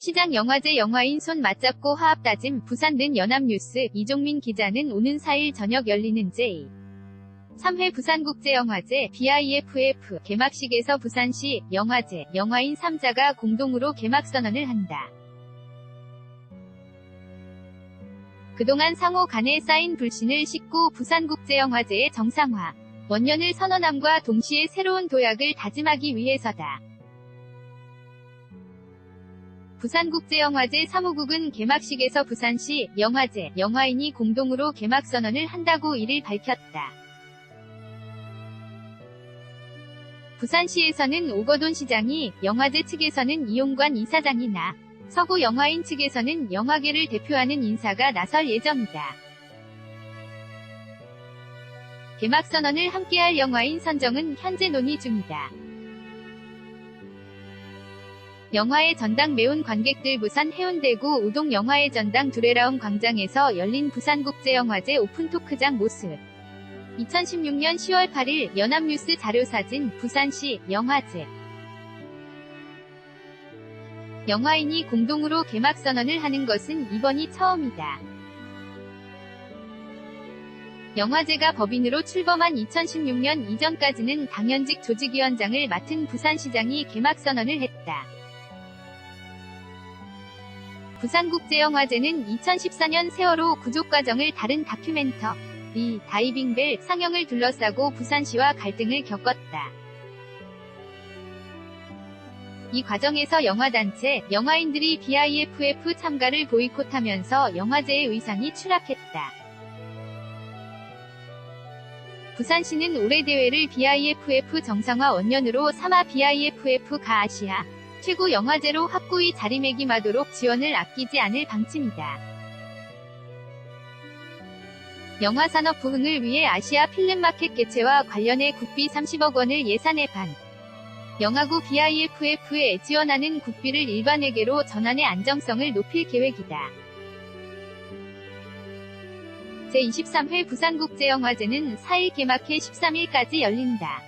시장 영화제 영화인 손 맞잡고 화합 다짐 부산 는 연합뉴스 이종민 기자는 오는 4일 저녁 열리는 제 3회 부산국제영화제 BIFF 개막식에서 부산시 영화제 영화인 3자가 공동으로 개막 선언을 한다. 그동안 상호 간에 쌓인 불신을 씻고 부산국제영화제의 정상화, 원년을 선언함과 동시에 새로운 도약을 다짐하기 위해서다. 부산국제영화제 사무국은 개막식에서 부산시 영화제 영화인이 공동으로 개막 선언을 한다고 이를 밝혔다. 부산시에서는 오거돈 시장이, 영화제 측에서는 이용관 이사장이나 서구 영화인 측에서는 영화계를 대표하는 인사가 나설 예정이다. 개막 선언을 함께할 영화인 선정은 현재 논의 중이다. 영화의 전당 매운 관객들 부산 해운대구 우동 영화의 전당 두레라움 광장에서 열린 부산국제영화제 오픈토크장 모습 2016년 10월 8일 연합뉴스 자료사진 부산시 영화제 영화인이 공동으로 개막 선언을 하는 것은 이번이 처음이다. 영화제가 법인으로 출범한 2016년 이전까지는 당연직 조직위원장을 맡은 부산시장이 개막 선언을 했다. 부산국제영화제는 2014년 세월호 구조 과정을 다룬 다큐멘터 리 다이빙벨 상영을 둘러싸고 부산시와 갈등을 겪었다. 이 과정에서 영화단체, 영화인들이 BIFF 참가를 보이콧하면서 영화제의 의상이 추락했다. 부산시는 올해 대회를 BIFF 정상화 원년으로 삼아 BIFF 가 아시아 최고 영화제로 확고히 자리매김하도록 지원을 아끼지 않을 방침이다. 영화산업 부흥을 위해 아시아 필름마켓 개최와 관련해 국비 30억 원을 예산에 반. 영화구 BIFF에 지원하는 국비를 일반회계로 전환해 안정성을 높일 계획이다. 제23회 부산국제영화제는 4일 개막해 13일까지 열린다.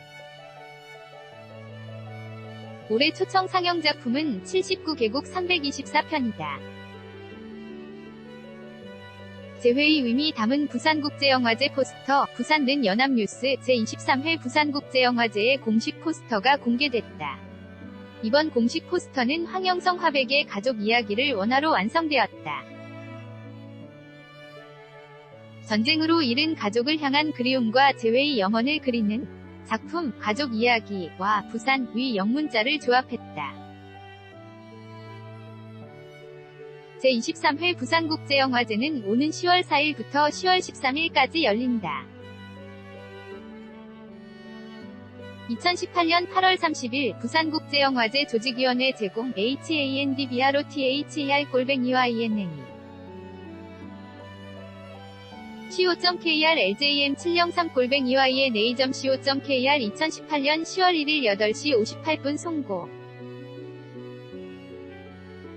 올해 초청 상영 작품은 79개국 324편이다. 제회의 의미 담은 부산국제영화제 포스터, 부산는 연합뉴스 제23회 부산국제영화제의 공식 포스터가 공개됐다. 이번 공식 포스터는 황영성 화백의 가족 이야기를 원화로 완성되었다. 전쟁으로 잃은 가족을 향한 그리움과 재회의 염원을 그리는 작품 가족 이야기와 부산 위 영문자를 조합했다. 제23회 부산국제영화제는 오는 10월 4일부터 10월 13일까지 열린다. 2018년 8월 30일 부산국제영화제 조직위원회 제공 HANDBROTHER 골뱅이와 INNE co.kr LJM 703 골뱅이와 INA.co.kr 2018년 10월 1일 8시 58분 송고